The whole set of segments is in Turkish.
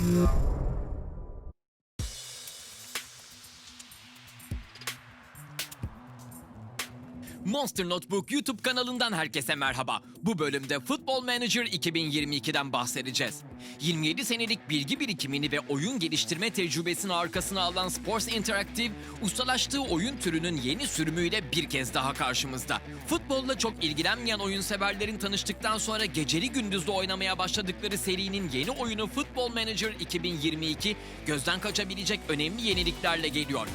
No. Monster Notebook YouTube kanalından herkese merhaba. Bu bölümde Football Manager 2022'den bahsedeceğiz. 27 senelik bilgi birikimini ve oyun geliştirme tecrübesini arkasına alan Sports Interactive, ustalaştığı oyun türünün yeni sürümüyle bir kez daha karşımızda. Futbolla çok ilgilenmeyen oyun severlerin tanıştıktan sonra geceli gündüzlü oynamaya başladıkları serinin yeni oyunu Football Manager 2022 gözden kaçabilecek önemli yeniliklerle geliyor.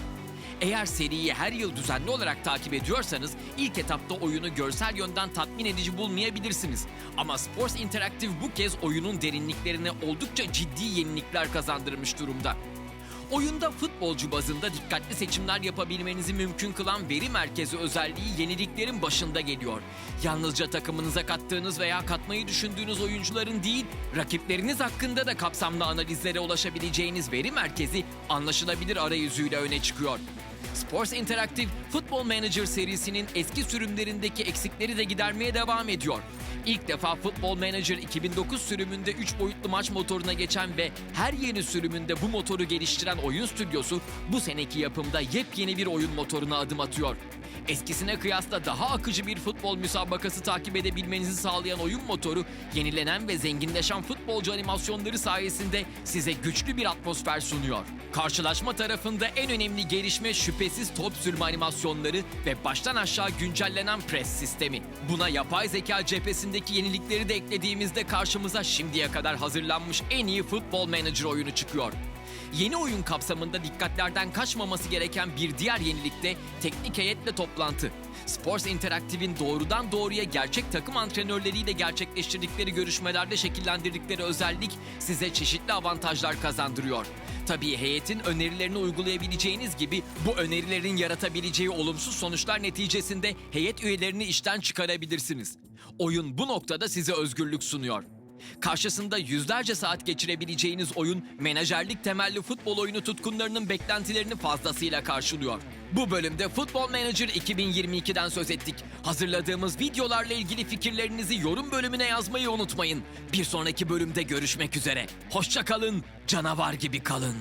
Eğer seriyi her yıl düzenli olarak takip ediyorsanız ilk etapta oyunu görsel yönden tatmin edici bulmayabilirsiniz. Ama Sports Interactive bu kez oyunun derinliklerine oldukça ciddi yenilikler kazandırmış durumda. Oyunda futbolcu bazında dikkatli seçimler yapabilmenizi mümkün kılan veri merkezi özelliği yeniliklerin başında geliyor. Yalnızca takımınıza kattığınız veya katmayı düşündüğünüz oyuncuların değil, rakipleriniz hakkında da kapsamlı analizlere ulaşabileceğiniz veri merkezi anlaşılabilir arayüzüyle öne çıkıyor. Sports Interactive Football Manager serisinin eski sürümlerindeki eksikleri de gidermeye devam ediyor. İlk defa Football Manager 2009 sürümünde 3 boyutlu maç motoruna geçen ve her yeni sürümünde bu motoru geliştiren oyun stüdyosu bu seneki yapımda yepyeni bir oyun motoruna adım atıyor. Eskisine kıyasla daha akıcı bir futbol müsabakası takip edebilmenizi sağlayan oyun motoru, yenilenen ve zenginleşen futbolcu animasyonları sayesinde size güçlü bir atmosfer sunuyor. Karşılaşma tarafında en önemli gelişme şüphesiz top sürme animasyonları ve baştan aşağı güncellenen pres sistemi. Buna yapay zeka cephesindeki yenilikleri de eklediğimizde karşımıza şimdiye kadar hazırlanmış en iyi futbol manager oyunu çıkıyor. Yeni oyun kapsamında dikkatlerden kaçmaması gereken bir diğer yenilik de teknik heyetle toplantı. Sports Interactive'in doğrudan doğruya gerçek takım antrenörleriyle gerçekleştirdikleri görüşmelerde şekillendirdikleri özellik size çeşitli avantajlar kazandırıyor. Tabii heyetin önerilerini uygulayabileceğiniz gibi bu önerilerin yaratabileceği olumsuz sonuçlar neticesinde heyet üyelerini işten çıkarabilirsiniz. Oyun bu noktada size özgürlük sunuyor. Karşısında yüzlerce saat geçirebileceğiniz oyun, menajerlik temelli futbol oyunu tutkunlarının beklentilerini fazlasıyla karşılıyor. Bu bölümde Football Manager 2022'den söz ettik. Hazırladığımız videolarla ilgili fikirlerinizi yorum bölümüne yazmayı unutmayın. Bir sonraki bölümde görüşmek üzere. Hoşça kalın, canavar gibi kalın.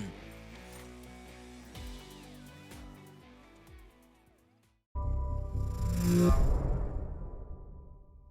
Thank